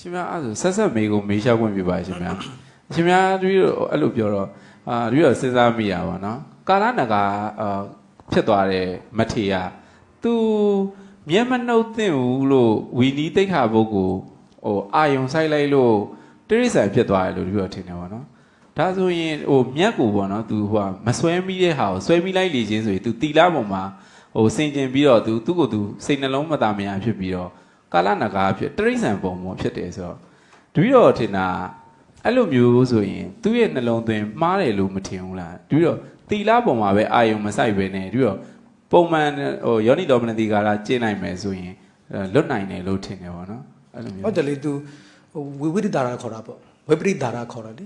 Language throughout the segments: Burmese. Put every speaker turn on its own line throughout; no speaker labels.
ရှင်များအဲ့ဒါဆိုဆက်ဆက်မေးကိုမေးလျှောက်ခွင့်ပြပါရှင်များရှင်များတပည့်တော်အဲ့လိုပြောတော့အာတပည့်တော်စဉ်းစားမိရပါတော့ကာလနဂါအာဖြစ်သွားတဲ့မထေရသူမျက်မနှုတ်သင့်ဘူးလို့ဝီနီးတိတ်ခါဘုတ်ကိုဟိုအာယုံဆိုင်လိုက်လို့တိရိစ္ဆာန်ဖြစ်သွားတယ်လို့တပည့်တော်ထင်တယ်ပါနော်ဒါဆိုရင်ဟိုမြတ်ကိုပေါ့နော် तू ဟိုကမဆွဲမိတဲ့ဟာကိုဆွဲမိလိုက်လေချင်းဆိုရင် तू တီလာပုံမှာဟိုစင်ကျင်ပြီးတော့ तू သူ့ကို तू စိတ်နှလုံးမသာမယာဖြစ်ပြီးတော့ ကာလနဂါဖြစ်တိရိစ္ဆာန်ပုံပေါ်ဖြစ်တယ်ဆိုတော့တပည့်တော်ထင်တာအဲ့လိုမျိုးဆိုရင်သူ့ရဲ့နှလုံးသွင်းမှားတယ်လို့မထင်ဘူးလားတပည့်တော်တီလာပုံမှာပဲအာယုံမဆိုင်ပဲနဲ့တပည့်တော်ပုံမှန်ဟိုယောနိတော်မနတိကာလာကျင့်နိုင်မယ်ဆိုရင်အဲလွတ်နိုင်တယ်လို့ထင်တယ်ပေါ့နော်အဲ့လိုမျိုး
ဟုတ်တယ်လေ तू ဟိုဝိဝိရိတာရာခေါ်တာပေါ့ဝိပရိတာရာခေါ်တာလေ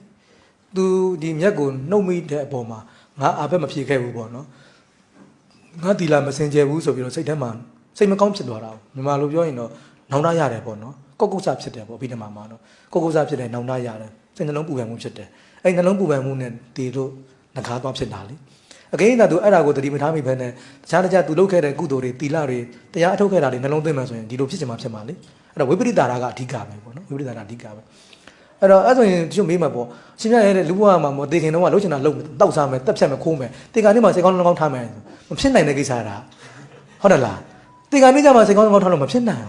तू ဒီမြက်ကိုနှုတ်မိတဲ့အပေါ်မှာငါအာဘက်မဖြေခဲ့ဘူးပေါ့နော်ငါတီလာမစင်ကြယ်ဘူးဆိုပြီးတော့စိတ်ထဲမှာစိတ်မကောင်းဖြစ်သွားတာ။မြန်မာလိုပြောရင်တော့ နောင်တရတယ်ပေါ့နော်။ကောက်ကုတ်ဆဖြစ်တယ်ပေါ့အဘိဓမ္မာမှာတော့ကောက်ကုတ်ဆဖြစ်တယ်နောင်တရတယ်စိတ်နှလုံးပူပန်မှုဖြစ်တယ်။အဲ့ဒီနှလုံးပူပန်မှုနဲ့တီလို့ငကားသွားဖြစ်တာလေ။အကင်းက तू အဲ့ဒါကိုတတိမထားမိဘဲနဲ့တခြားတခြား तू လုပ်ခဲ့တဲ့ကုသိုလ်တွေတီလာတွေတရားအထုတ်ခဲ့တာတွေနှလုံးသွင်းမှဆိုရင်ဒီလိုဖြစ်ချင်မှဖြစ်မှာလေ။အဲ့တော့ဝိပရိတာရာကအဓိကပဲပေါ့နော်ဝိပရိတာရာအဓိကပဲ။အဲ့တော့အဲ့ဆိုရင်တချို့မေးမှာပေါ့ရှင်ပြရဲ့လူဘဝမှာမတေခင်တော့ကလှုပ်ချင်တာလှုပ်တောက်စားမယ်တက်ဖြတ်မယ်ခိုးမယ်တေကန်နေ့မှာစိတ်ကောင်းလုံးကောင်းထားမယ်မဖြစ်နိုင်တဲ့ကိစ္စဒါဟုတ်တယ်လားတေကန်နေ့ကျမှစိတ်ကောင်းလုံးကောင်းထားလို့မဖြစ်နိုင်